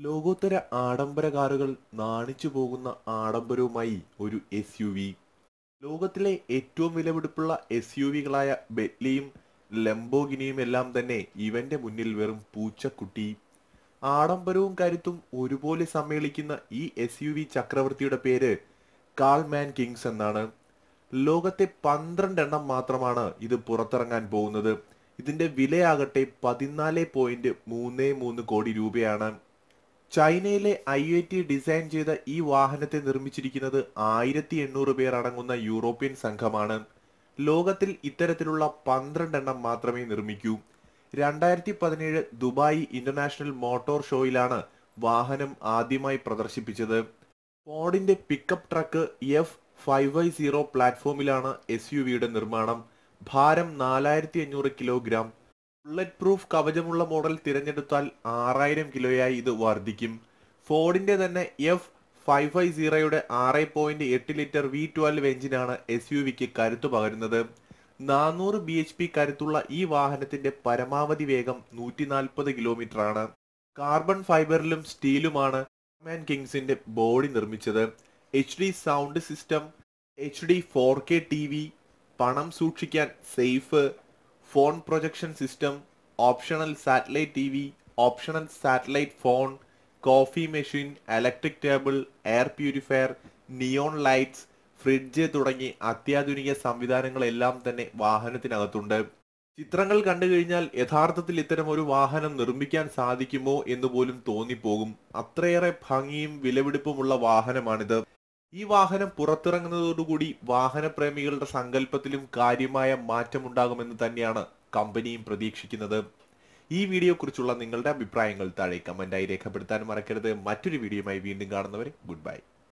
ലോകോത്തര ആഡംബര കാറുകൾ നാണിച്ചു പോകുന്ന ആഡംബരവുമായി ഒരു എസ് യു വി ലോകത്തിലെ ഏറ്റവും വിലപിടിപ്പുള്ള എസ് യു വികളായ ബെറ്റ്ലിയും ലംബോഗിനിയും എല്ലാം തന്നെ ഇവന്റെ മുന്നിൽ വെറും പൂച്ചക്കുട്ടി. ആഡംബരവും കരുത്തും ഒരുപോലെ സമ്മേളിക്കുന്ന ഈ എസ് യു വി ചക്രവർത്തിയുടെ പേര് കാൾമാൻ കിങ്സ് എന്നാണ്. ലോകത്തെ പന്ത്രണ്ടെണ്ണം മാത്രമാണ് ഇത് പുറത്തിറങ്ങാൻ പോകുന്നത്. ഇതിന്റെ വിലയാകട്ടെ പതിനാല് പോയിന്റ് മൂന്ന് മൂന്ന് കോടി രൂപയാണ്. ചൈനയിലെ ഐ ഐ ടി ഡിസൈൻ ചെയ്ത ഈ വാഹനത്തെ നിർമ്മിച്ചിരിക്കുന്നത് ആയിരത്തി എണ്ണൂറ് പേർ അടങ്ങുന്ന യൂറോപ്യൻ സംഘമാണ്. ലോകത്തിൽ ഇത്തരത്തിലുള്ള പന്ത്രണ്ടെണ്ണം മാത്രമേ നിർമ്മിക്കൂ. രണ്ടായിരത്തി പതിനേഴ് ദുബായ് ഇന്റർനാഷണൽ മോട്ടോർ ഷോയിലാണ് വാഹനം ആദ്യമായി പ്രദർശിപ്പിച്ചത്. ഫോർഡിന്റെ pickup truck F five Y zero പ്ലാറ്റ്ഫോമിലാണ് S U വിയുടെ നിർമ്മാണം. ഭാരം നാലായിരത്തി അഞ്ഞൂറ് കിലോഗ്രാം. ബുള്ളറ്റ് പ്രൂഫ് കവചമുള്ള മോഡൽ തിരഞ്ഞെടുത്താൽ ആറായിരം കിലോയായി ഇത് വർദ്ധിക്കും. ഫോർഡിന്റെ തന്നെ എഫ് ഫൈവ് ഫൈവ് സീറോയുടെ ആറ് പോയിന്റ് എട്ട് ലിറ്റർ വി ട്വൽവ് എഞ്ചിനാണ് എസ് യു വിക്ക് കരുത്തു പകരുന്നത്. നാനൂറ് ബി എച്ച് പി കരുത്തുള്ള ഈ വാഹനത്തിന്റെ പരമാവധി വേഗം നൂറ്റി നാൽപ്പത് കിലോമീറ്റർ ആണ് കാർബൺ ഫൈബറിലും സ്റ്റീലുമാണ് മാൻ കിങ്സിന്റെ ബോഡി നിർമ്മിച്ചത്. H D sound system H D four K T V പണം സൂക്ഷിക്കാൻ safe phone projection system optional satellite T V optional satellite phone coffee machine electric table air purifier neon lights fridge തുടങ്ങി അത്യാധുനിക സംവിധാനങ്ങളെല്ലാം തന്നെ വാഹനത്തിനകത്തുണ്ട്. ചിത്രങ്ങൾ കണ്ടു കഴിഞ്ഞാൽ യഥാർത്ഥത്തിൽ ഇത്തരം ഒരു വാഹനം നിർമ്മിക്കാൻ സാധിക്കുമോ എന്ന് പോലും തോന്നിപ്പോകും. അത്രയേറെ ഭംഗിയും വിലപിടിപ്പുമുള്ള വാഹനമാണിത്. ഈ വാഹനം പുറത്തിറങ്ങുന്നതോടുകൂടി വാഹനപ്രേമികളുടെ സങ്കല്പത്തിലും കാര്യമായ മാറ്റമുണ്ടാകുമെന്ന് തന്നെയാണ് കമ്പനിയും പ്രതീക്ഷിക്കുന്നത്. ഈ വീഡിയോ കുറിച്ചുള്ള നിങ്ങളുടെ അഭിപ്രായങ്ങൾ താഴെ കമന്റായി രേഖപ്പെടുത്താൻ മറക്കരുത്. മറ്റൊരു വീഡിയോയുമായി വീണ്ടും കാണുന്നവരെ ഗുഡ് ബൈ